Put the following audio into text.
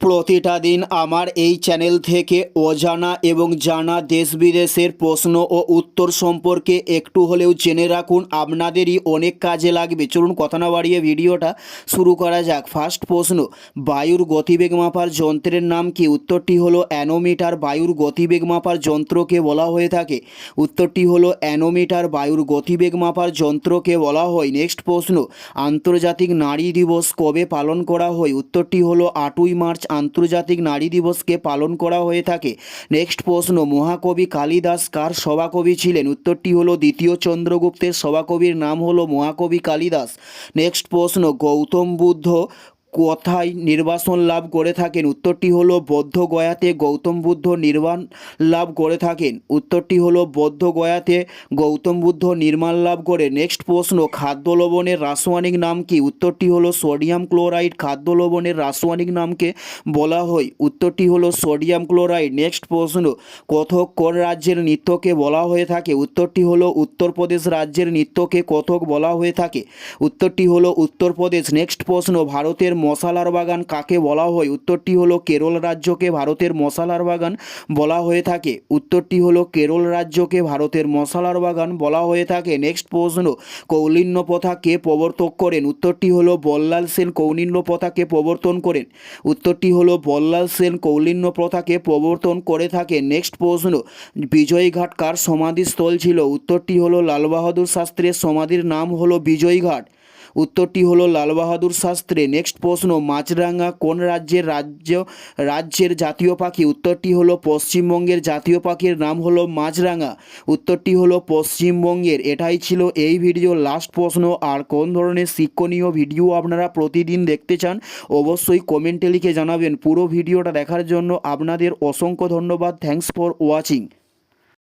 প্রতিটা দিন আমার এই চ্যানেল থেকে অজানা এবং জানা দেশ বিদেশের প্রশ্ন ও উত্তর সম্পর্কে একটু হলেও জেনে রাখুন। আপনাদেরই অনেক কাজে লাগবে। চলুন কথা না বাড়িয়ে ভিডিওটা শুরু করা যাক। ফার্স্ট প্রশ্ন, বায়ুর গতিবেগ মাপার যন্ত্রের নাম কি? উত্তরটি হলো অ্যানোমিটার। বায়ুর গতিবেগ মাপার যন্ত্রকে বলা হয়ে থাকে। উত্তরটি হলো অ্যানোমিটার। বায়ুর গতিবেগ মাপার যন্ত্রকে বলা হয়। নেক্সট প্রশ্ন, আন্তর্জাতিক নারী দিবস কবে পালন করা হয়? উত্তরটি হলো আটই মার্চ আন্তর্জাতিক নারী দিবসকে পালন করা হয়ে থাকে। নেক্সট প্রশ্ন, মহাকবি কালিদাস কার সভাকবি ছিলেন? উত্তরটি হলো দ্বিতীয় চন্দ্রগুপ্তের সভাকবির নাম হলো মহাকবি কালিদাস। নেক্সট প্রশ্ন, গৌতম বুদ্ধ কোথায় নির্বাসন লাভ করে থাকেন। উত্তরটি হলো, বৌদ্ধ গয়াতে গৌতম বুদ্ধ নির্বাণ লাভ করে থাকেন। উত্তরটি হলো, বৌদ্ধ গয়াতে গৌতম বুদ্ধ নির্মাণ লাভ করে। নেক্সট প্রশ্ন, খাদ্য লবণের রাসায়নিক নাম কি? উত্তরটি হলো, সোডিয়াম ক্লোরাইড খাদ্য লবণের রাসায়নিক নামকে বলা হয়? উত্তরটি হলো, সোডিয়াম ক্লোরাইড। নেক্সট প্রশ্ন কথক কোন রাজ্যের নৃত্যকে বলা হয়ে থাকে? উত্তরটি হলো, উত্তরপ্রদেশ রাজ্যের নৃত্যকে কথক বলা হয়ে থাকে। উত্তরটি হলো, উত্তরপ্রদেশ। নেক্সট প্রশ্ন, ভারতের মশালার বাগান কাকে বলা হয়? উত্তরটি হলো কেরল রাজ্যকে ভারতের মশালার বাগান বলা হয়ে থাকে। উত্তরটি হলো কেরল রাজ্যকে ভারতের মশালার বাগান বলা হয়ে থাকে। নেক্সট প্রশ্ন, কৌলিন্য প্রথা কে প্রবর্তক করেন? উত্তরটি হলো বল্লাল সেন কৌলিন্য প্রথাকে প্রবর্তন করেন। উত্তরটি হলো বল্লাল সেন কৌলিন্য প্রথাকে প্রবর্তন করে থাকে। নেক্সট প্রশ্ন বিজয়ঘাট কার সমাধিস্থল ছিল? উত্তরটি হলো লাল বাহাদুর শাস্ত্রীর সমাধির নাম হলো বিজয়ঘাট উত্তরটি হলো লাল বাহাদুর শাস্ত্রে। নেক্সট প্রশ্ন, মাছরাঙা কোন রাজ্যের রাজ্য, রাজ্যের জাতীয় পাখি? উত্তরটি হলো পশ্চিমবঙ্গের জাতীয় পাখির নাম হলো মাছরাঙা। উত্তরটি হলো পশ্চিমবঙ্গের। এটাই ছিল এই ভিডিও। লাস্ট প্রশ্ন, আর কোন ধরনের শিক্ষণীয় ভিডিও আপনারা প্রতিদিন দেখতে চান, অবশ্যই কমেন্টে লিখে জানাবেন। পুরো ভিডিওটা দেখার জন্য আপনাদের অসংখ্য ধন্যবাদ। Thanks for watching